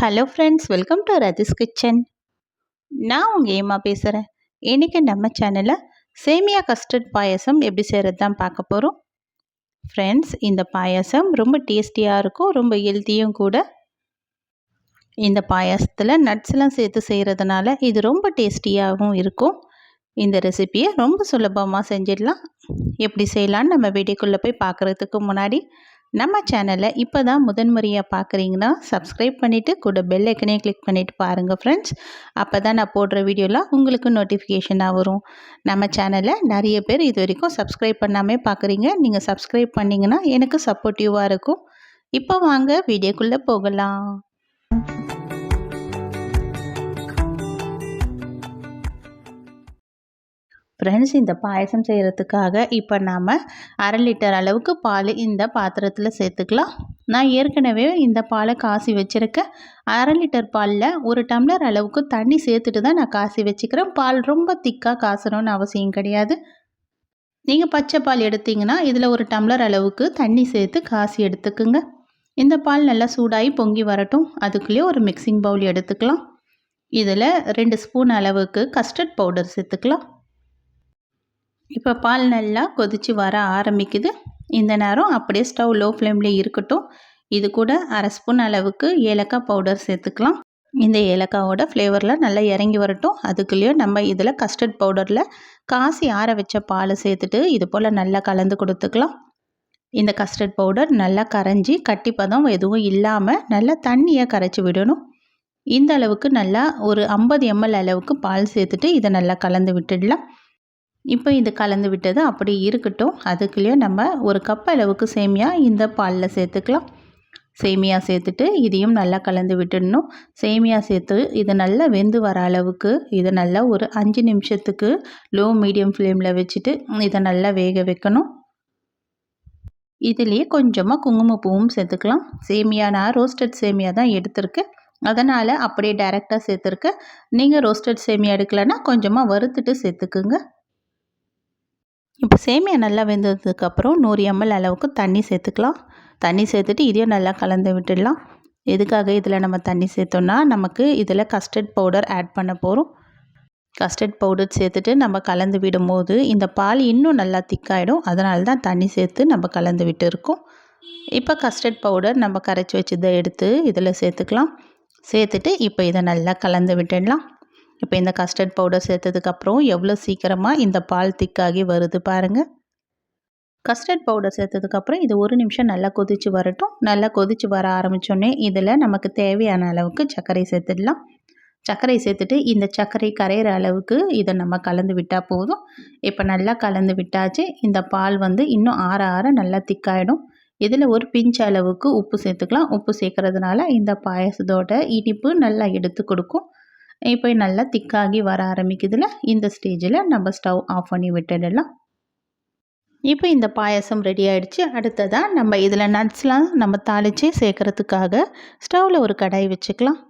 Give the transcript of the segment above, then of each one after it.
Hello friends welcome to Rathi's kitchen நான் உங்கள் ஏமா பேசுகிறேன் இன்றைக்கி நம்ம சேனலில் சேமியா கஸ்டர்ட் பாயசம் எப்படி செய்கிறது தான் பார்க்க போகிறோம் ஃப்ரெண்ட்ஸ் இந்த பாயசம் ரொம்ப டேஸ்டியாக இருக்கும் ரொம்ப ஹெல்த்தியும் கூட. இந்த பாயசத்தில் நட்ஸ்லாம் சேர்த்து செய்கிறதுனால இது ரொம்ப டேஸ்டியாகவும் இருக்கும். இந்த ரெசிப்பியை ரொம்ப சுலபமாக செஞ்சிடலாம். எப்படி செய்யலான்னு நம்ம வீடியோக்குள்ளே போய் பார்க்குறதுக்கு முன்னாடி நம்ம சேனலை இப்போ தான் முதன்முறையாக பார்க்குறீங்கன்னா சப்ஸ்கிரைப் பண்ணிவிட்டு கூட பெல் ஐக்கனே கிளிக் பண்ணிவிட்டு பாருங்கள் ஃப்ரெண்ட்ஸ் அப்போ தான் நான் போடுற வீடியோலாம் உங்களுக்கு நோட்டிஃபிகேஷனாக வரும். நம்ம சேனலை நிறைய பேர் இது வரைக்கும் சப்ஸ்கிரைப் பண்ணாமே பார்க்குறீங்க நீங்கள் சப்ஸ்கிரைப் பண்ணிங்கன்னா எனக்கு சப்போர்ட்டிவாக இருக்கும். இப்போ வாங்க வீடியோக்குள்ளே போகலாம். ஃப்ரெண்ட்ஸ் இந்த பாயசம் செய்கிறதுக்காக இப்போ நாம் அரை லிட்டர் அளவுக்கு பால் இந்த பாத்திரத்தில் சேர்த்துக்கலாம். நான் ஏற்கனவே இந்த பாலை காசி வச்சுருக்கேன் அரை லிட்டர் பாலில் ஒரு டம்ளர் அளவுக்கு தண்ணி சேர்த்துட்டு தான் நான் காசி வச்சுக்கிறேன். பால் ரொம்ப திக்காக காசணும்னு அவசியம் கிடையாது. நீங்கள் பச்சை பால் எடுத்திங்கன்னா இதில் ஒரு டம்ளர் அளவுக்கு தண்ணி சேர்த்து காசி எடுத்துக்குங்க. இந்த பால் நல்லா சூடாகி பொங்கி வரட்டும். அதுக்குள்ளேயே ஒரு மிக்சிங் பவுல் எடுத்துக்கலாம். இதில் ரெண்டு ஸ்பூன் அளவுக்கு கஸ்டர்ட் பவுடர் சேர்த்துக்கலாம். இப்போ பால் நல்லா கொதித்து வர ஆரம்பிக்குது. இந்த நேரம் அப்படியே ஸ்டவ் லோ ஃப்ளேம்லேயே இருக்கட்டும். இது கூட அரை ஸ்பூன் அளவுக்கு ஏலக்காய் பவுடர் சேர்த்துக்கலாம். இந்த ஏலக்காவோட ஃப்ளேவரில் நல்லா இறங்கி வரட்டும். அதுக்குள்ளேயும் நம்ம இதில் கஸ்டர்ட் பவுடரில் காசி ஆற வச்ச பாலை சேர்த்துட்டு இது போல் நல்லா கலந்து கொடுத்துக்கலாம். இந்த கஸ்டர்ட் பவுடர் நல்லா கரைஞ்சி கட்டிப்பதம் எதுவும் இல்லாமல் நல்லா தண்ணியை கரைச்சி விடணும். இந்த அளவுக்கு நல்லா ஒரு ஐம்பது எம்எல் அளவுக்கு பால் சேர்த்துட்டு இதை நல்லா கலந்து விட்டுடலாம். இப்போ இது கலந்து விட்டது அப்படி இருக்கட்டும். அதுக்குள்ளேயே நம்ம ஒரு கப் அளவுக்கு சேமியா இந்த பாலில் சேர்த்துக்கலாம். சேமியா சேர்த்துட்டு இதையும் நல்லா கலந்து விட்டுடணும். சேமியா சேர்த்து இது நல்லா வெந்து வர அளவுக்கு இதை நல்லா ஒரு அஞ்சு நிமிஷத்துக்கு லோ மீடியம் ஃப்ளேமில் வச்சுட்டு இதை நல்லா வேக வைக்கணும். இதுலேயே கொஞ்சமாக குங்குமப்பூவும் சேர்த்துக்கலாம். சேமியா நான் ரோஸ்டட் சேமியா தான் எடுத்திருக்கேன். அதனால் அப்படியே டைரெக்டாக சேர்த்துருக்கேன். நீங்கள் ரோஸ்டட் சேமியா எடுக்கலைன்னா கொஞ்சமாக வறுத்துட்டு சேர்த்துக்குங்க. இப்போ சேமியா நல்லா வெந்ததுக்கப்புறம் நூறு எம்எல் அளவுக்கு தண்ணி சேர்த்துக்கலாம். தண்ணி சேர்த்துட்டு இதையும் நல்லா கலந்து விட்டுடலாம். எதுக்காக இதில் நம்ம தண்ணி சேர்த்தோன்னா நமக்கு இதில் கஸ்டர்ட் பவுடர் ஆட் பண்ண போகிறோம் கஸ்டர்ட் பவுடர் சேர்த்துட்டு நம்ம கலந்து விடும்போது இந்த பால் இன்னும் நல்லா திக்காயிடும். அதனால தான் தண்ணி சேர்த்து நம்ம கலந்து விட்டு இருக்கோம் இப்போ கஸ்டர்ட் பவுடர் நம்ம கரைச்சி வச்சதை எடுத்து இதில் சேர்த்துக்கலாம். சேர்த்துட்டு இப்போ இதை நல்லா கலந்து விட்டுடலாம். இப்போ இந்த கஸ்டர்ட் பவுடர் சேர்த்ததுக்கப்புறம் எவ்வளோ சீக்கிரமாக இந்த பால் திக்காகி வருது பாருங்கள் கஸ்டர்ட் பவுடர் சேர்த்ததுக்கப்புறம் இது ஒரு நிமிஷம் நல்லா கொதித்து வரட்டும். நல்லா கொதித்து வர ஆரம்பித்தோடனே இதில் நமக்கு தேவையான அளவுக்கு சர்க்கரை சேர்த்துடலாம். சர்க்கரை சேர்த்துட்டு இந்த சர்க்கரை கரையிற அளவுக்கு இதை நம்ம கலந்து விட்டால் போதும். இப்போ நல்லா கலந்து விட்டாச்சு. இந்த பால் வந்து இன்னும் ஆற ஆற நல்லா திக்காயிடும் இதில் ஒரு பிஞ்ச் அளவுக்கு உப்பு சேர்த்துக்கலாம். உப்பு சேர்க்கறதுனால இந்த பாயசத்தோட இனிப்பு நல்லா எடுத்து கொடுக்கும். இப்போ நல்லா திக்காகி வர ஆரம்பிக்குதுல இந்த ஸ்டேஜில் நம்ம ஸ்டவ் ஆஃப் பண்ணி விட்டுடலாம். இப்போ இந்த பாயசம் ரெடி ஆகிடுச்சு அடுத்ததாக நம்ம இதில் நட்ஸ்லாம் நம்ம தாளித்து சேர்க்குறதுக்காக ஸ்டவ்வில் ஒரு கடாய் வச்சுக்கலாம்.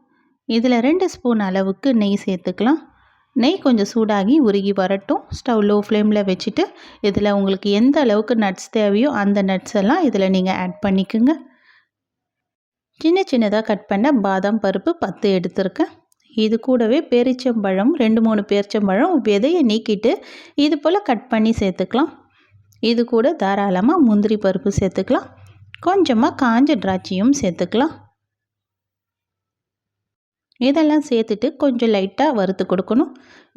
இதில் ரெண்டு ஸ்பூன் அளவுக்கு நெய் சேர்த்துக்கலாம். நெய் கொஞ்சம் சூடாகி உருகி வரட்டும். ஸ்டவ் லோ ஃப்ளேமில் வச்சுட்டு இதில் உங்களுக்கு எந்த அளவுக்கு நட்ஸ் தேவையோ அந்த நட்ஸ் எல்லாம் இதில் நீங்கள் ஆட் பண்ணிக்கோங்க. சின்ன சின்னதாக கட் பண்ண பாதாம் பருப்பு பத்து எடுத்திருக்கேன். இது கூடவே பேரிச்சம்பழம் ரெண்டு மூணு பேரிச்சம்பழம் விதையை நீக்கிட்டு இது போல் கட் பண்ணி சேர்த்துக்கலாம். இது கூட தாராளமாக முந்திரி பருப்பு சேர்த்துக்கலாம். கொஞ்சமாக காஞ்ச திராட்சையும் சேர்த்துக்கலாம். இதெல்லாம் சேர்த்துட்டு கொஞ்சம் லைட்டாக வறுத்து கொடுக்கணும்.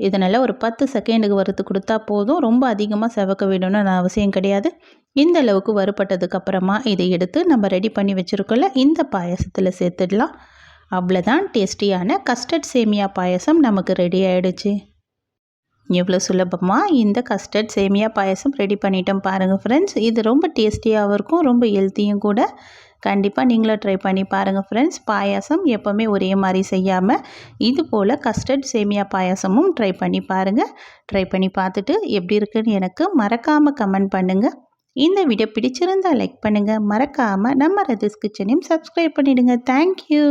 இதனால் ஒரு பத்து செகண்டுக்கு வறுத்து கொடுத்தா போதும். ரொம்ப அதிகமாக செவக்க விடணும்னு அவசியம் கிடையாது. இந்த அளவுக்கு வறுப்பட்டதுக்கப்புறமா இதை எடுத்து நம்ம ரெடி பண்ணி வச்சுருக்கோம்ல இந்த பாயசத்தில் சேர்த்துடலாம். அவ்வளோதான் டேஸ்டியான கஸ்டர்ட் சேமியா பாயசம் நமக்கு ரெடி ஆகிடுச்சு எவ்வளோ சுலபமாக இந்த கஸ்டர்ட் சேமியா பாயசம் ரெடி பண்ணிட்டோம் பாருங்கள் ஃப்ரெண்ட்ஸ் இது ரொம்ப டேஸ்டியாகவும் இருக்கும் ரொம்ப ஹெல்த்தியும் கூட. கண்டிப்பாக நீங்களும் ட்ரை பண்ணி பாருங்கள் ஃப்ரெண்ட்ஸ் பாயாசம் எப்போவுமே ஒரே மாதிரி செய்யாமல் இது போல் கஸ்டர்ட் சேமியா பாயாசமும் ட்ரை பண்ணி பாருங்கள் ட்ரை பண்ணி பார்த்துட்டு எப்படி இருக்குன்னு எனக்கு மறக்காமல் கமெண்ட் பண்ணுங்கள் இந்த வீடியோ பிடிச்சிருந்தால் லைக் பண்ணுங்கள் மறக்காமல் நம்ம ரதிஸ் கிச்சனையும் சப்ஸ்கிரைப் பண்ணிவிடுங்க தேங்க்யூ